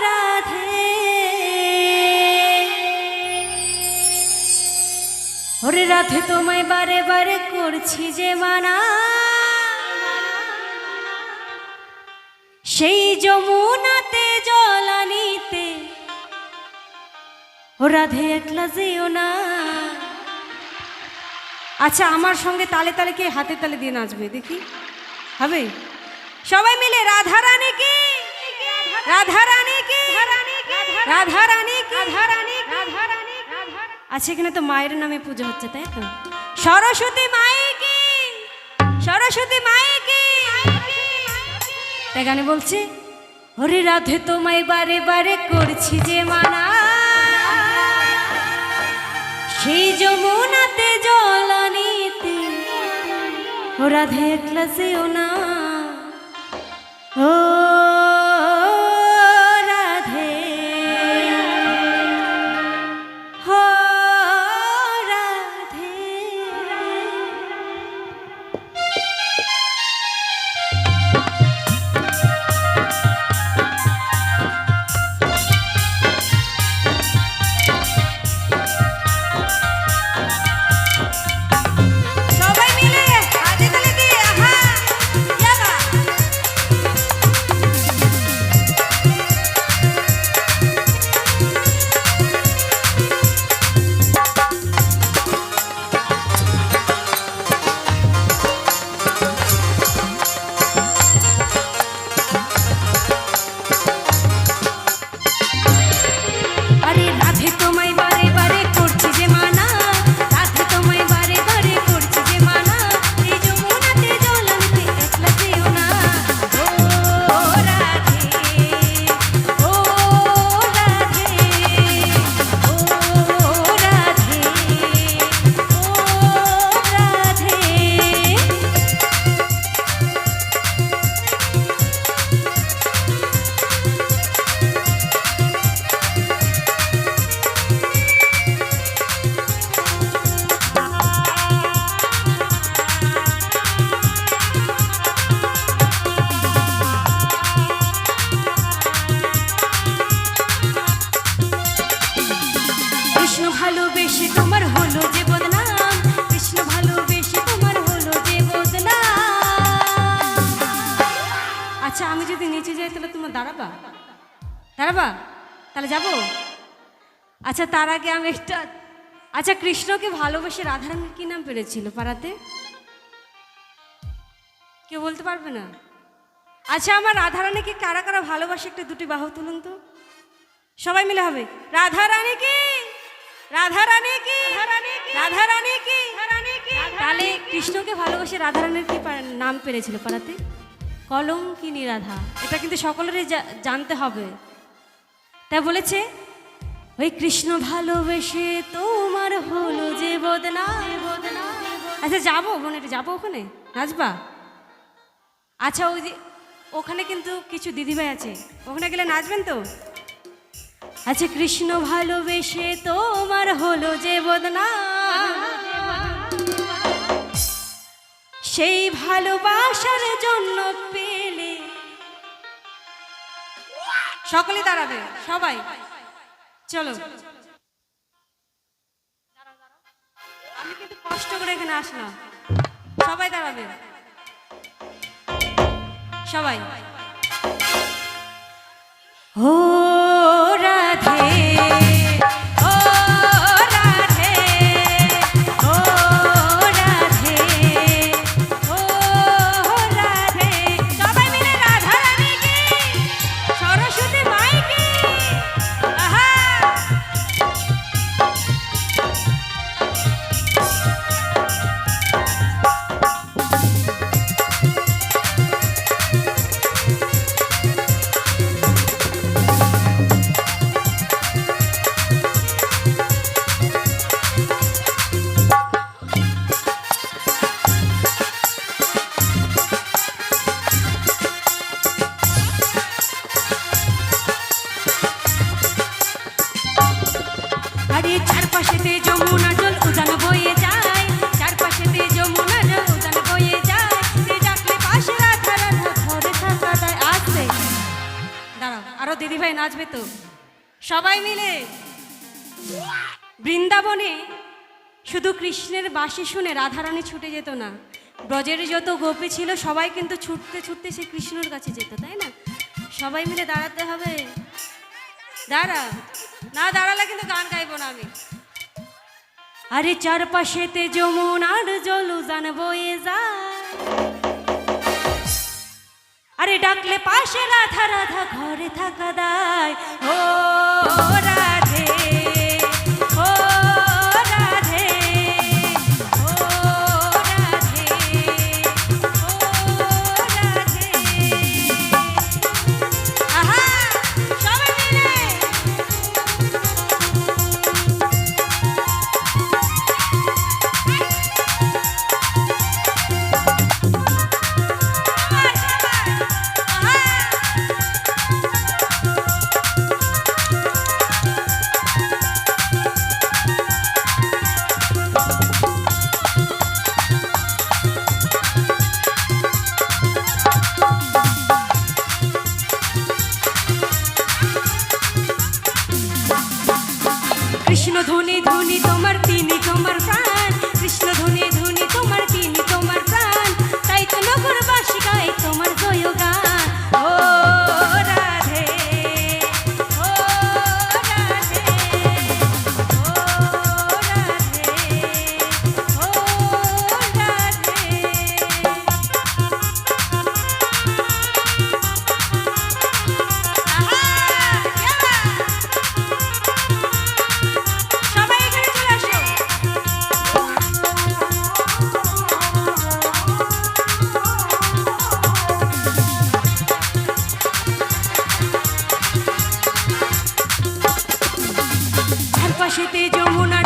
রাধে। ওরে রাধে, তোমায় বারে বারে করছি যে মানা। সেই যমুনাতে জল আনিতে। ও রাধে, একলা যেও না। আচ্ছা আমার সঙ্গে তালে তালে কে হাতে তালে দিয়ে নাচবে? দেখি। হবে? সবাই মিলে রাধা রানী কি? রাধা রানী কি? রাধা রানী কি? আচ্ছা এখানে তো মায়ের নামে পুজো হচ্ছে, তাই তো? সরস্বতী মাই কি? সরস্বতী মাই কি? তাই গানে বলছে, হরে রাধে, তোমায় বারে বারে করছি যে মানা সেই যমুনাতে জল আনিতে। ও রাধে একলা যেও না আমি যদি নিচে যাই, তাহলে তোমার দাঁড়াবা? দাঁড়াবা? তাহলে যাব? আচ্ছা তার আগে আমি একটা আচ্ছা কৃষ্ণকে ভালোবেসে রাধারানীর কি নাম পেরেছিল পাড়াতে? কেউ বলতে পারবে না? আচ্ছা আমার রাধারানীকে কারা কারা ভালোবাসে? একটা দুটি বাহু তুলুন তো। সবাই মিলে হবে। রাধা রানী কি? রাধা রানী কি? রাধা রানী কি? তাহলে কৃষ্ণকে ভালোবাসে রাধারানীর কি নাম পেরেছিল পাড়াতে? কলঙ্কিনী রাধা, এটা কিন্তু সকলেরই জানতে হবে। তা বলেছে, ওই কৃষ্ণ ভালোবেসে তোমার হলো যে বদনা। আচ্ছা যাব বোনের যাব ওখানে? নাচবা? আচ্ছা ওই যে, ওখানে কিন্তু কিছু দিদিভাই আছে। ওখানে গেলে নাচবেন তো? আচ্ছা কৃষ্ণ ভালোবেসে তোমার হলো যে বদনা। সেই ভালোবাসার জন্য পেলে সকলে দাঁড়াবে সবাই। চলো। আমি কিন্তু কষ্ট করে এখানে আসলাম। সবাই দাঁড়াবে। সবাই। ও আরে চারপাশেতে যমুনা হয়ে নাচবে তো? সবাই মিলে বৃন্দাবনে শুধু কৃষ্ণের বাঁশি শুনে রাধারানী ছুটে যেত না। ব্রজের যত গোপী ছিল, সবাই কিন্তু ছুটতে ছুটতে সে কৃষ্ণর কাছে যেত, তাই না? সবাই মিলে দাঁড়াতে হবে। দাঁড়া। না দাঁড়ালে কিন্তু গান গাইবো না আমি। আরে চারপাশেতে যমুনার জল জান এ যায় আরে ডাকলে পাশে রাধা রাধা ঘরে থাকা দায়। ও 신어도 পাশেতে যমুনা